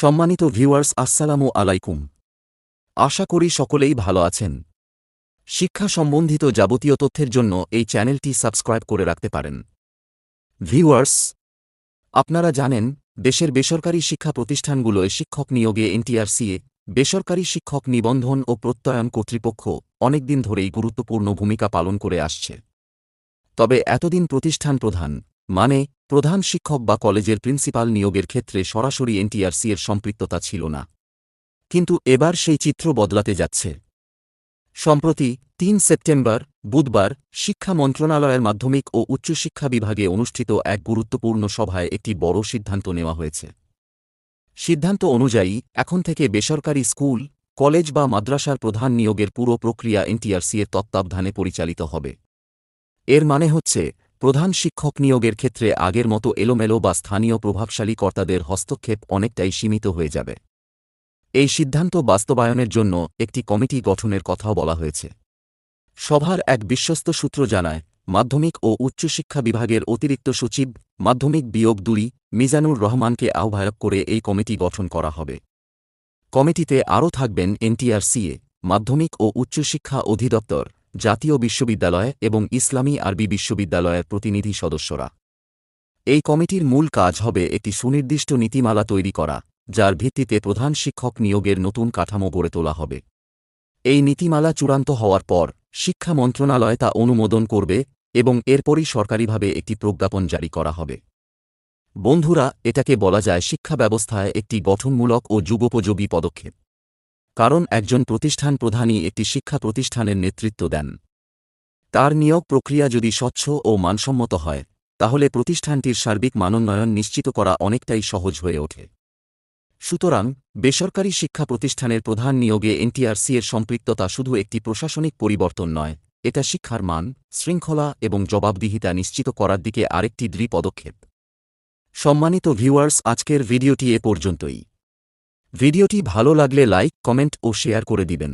সম্মানিত ভিউয়ার্স, আসসালামু আলাইকুম। আশা করি সকলেই ভালো আছেন। শিক্ষা সম্বন্ধিত যাবতীয় তথ্যের জন্য এই চ্যানেলটি সাবস্ক্রাইব করে রাখতে পারেন। ভিউয়ার্স, আপনারা জানেন, দেশের বেসরকারি শিক্ষা প্রতিষ্ঠানগুলোয় শিক্ষক নিয়োগে এনটিআরসিএ বেসরকারি শিক্ষক নিবন্ধন ও প্রত্যয়ন কর্তৃপক্ষ অনেকদিন ধরেই গুরুত্বপূর্ণ ভূমিকা পালন করে আসছে। তবে এতদিন প্রতিষ্ঠান প্রধান মানে প্রধান শিক্ষক বা কলেজের প্রিন্সিপাল নিয়োগের ক্ষেত্রে সরাসরি এনটিআরসি এর সম্পৃক্ততা ছিল না। কিন্তু এবার সেই চিত্র বদলাতে যাচ্ছে। সম্প্রতি তিন সেপ্টেম্বর, বুধবার শিক্ষা মন্ত্রণালয়ের মাধ্যমিক ও উচ্চশিক্ষা বিভাগে অনুষ্ঠিত এক গুরুত্বপূর্ণ সভায় একটি বড় সিদ্ধান্ত নেওয়া হয়েছে। সিদ্ধান্ত অনুযায়ী এখন থেকে বেসরকারি স্কুল, কলেজ বা মাদ্রাসার প্রধান নিয়োগের পুরো প্রক্রিয়া এনটিআরসি এর তত্ত্বাবধানে পরিচালিত হবে। এর মানে হচ্ছে প্রধান শিক্ষক নিয়োগের ক্ষেত্রে আগের মতো এলোমেলো বা স্থানীয় প্রভাবশালী কর্তাদের হস্তক্ষেপ অনেকটাই সীমিত হয়ে যাবে। এই সিদ্ধান্ত বাস্তবায়নের জন্য একটি কমিটি গঠনের কথাও বলা হয়েছে। সভার এক বিশ্বস্ত সূত্র জানায়, মাধ্যমিক ও উচ্চশিক্ষা বিভাগের অতিরিক্ত সচিব মাধ্যমিক বিয়োগ দুই মিজানুর রহমানকে আহ্বায়ক করে এই কমিটি গঠন করা হবে। কমিটিতে আরও থাকবেন এনটিআরসিএ, মাধ্যমিক ও উচ্চশিক্ষা অধিদপ্তর জাতীয় বিশ্ববিদ্যালয় এবং ইসলামী আরবি বিশ্ববিদ্যালয়ের প্রতিনিধি সদস্যরা। এই কমিটির মূল কাজ হবে একটি সুনির্দিষ্ট নীতিমালা তৈরি করা, যার ভিত্তিতে প্রধান শিক্ষক নিয়োগের নতুন কাঠামো গড়ে তোলা হবে। এই নীতিমালা চূড়ান্ত হওয়ার পর, শিক্ষা মন্ত্রণালয় তা অনুমোদন করবে এবং এরপরই সরকারিভাবে একটি প্রজ্ঞাপন জারি করা হবে। বন্ধুরা, এটাকে বলা যায় শিক্ষা ব্যবস্থায় একটি গঠনমূলক ও যুগোপযোগী পদক্ষেপ। কারণ একজন প্রতিষ্ঠান প্রধানই একটি শিক্ষা প্রতিষ্ঠানের নেতৃত্ব দেন। তার নিয়োগ প্রক্রিয়া যদি স্বচ্ছ ও মানসম্মত হয়, তাহলে প্রতিষ্ঠানটির সার্বিক মানোন্নয়ন নিশ্চিত করা অনেকটাই সহজ হয়ে ওঠে। সুতরাং, বেসরকারি শিক্ষা প্রতিষ্ঠানের প্রধান নিয়োগে এনটিআরসি এর সম্পৃক্ততা শুধু একটি প্রশাসনিক পরিবর্তন নয়, এটা শিক্ষার মান, শৃঙ্খলা এবং জবাবদিহিতা নিশ্চিত করার দিকে আরেকটি দৃঢ় পদক্ষেপ। সম্মানিত ভিউয়ার্স, আজকের ভিডিওটি এ পর্যন্তই। ভিডিওটি ভালো লাগলে লাইক কমেন্ট ও শেয়ার করে দিবেন।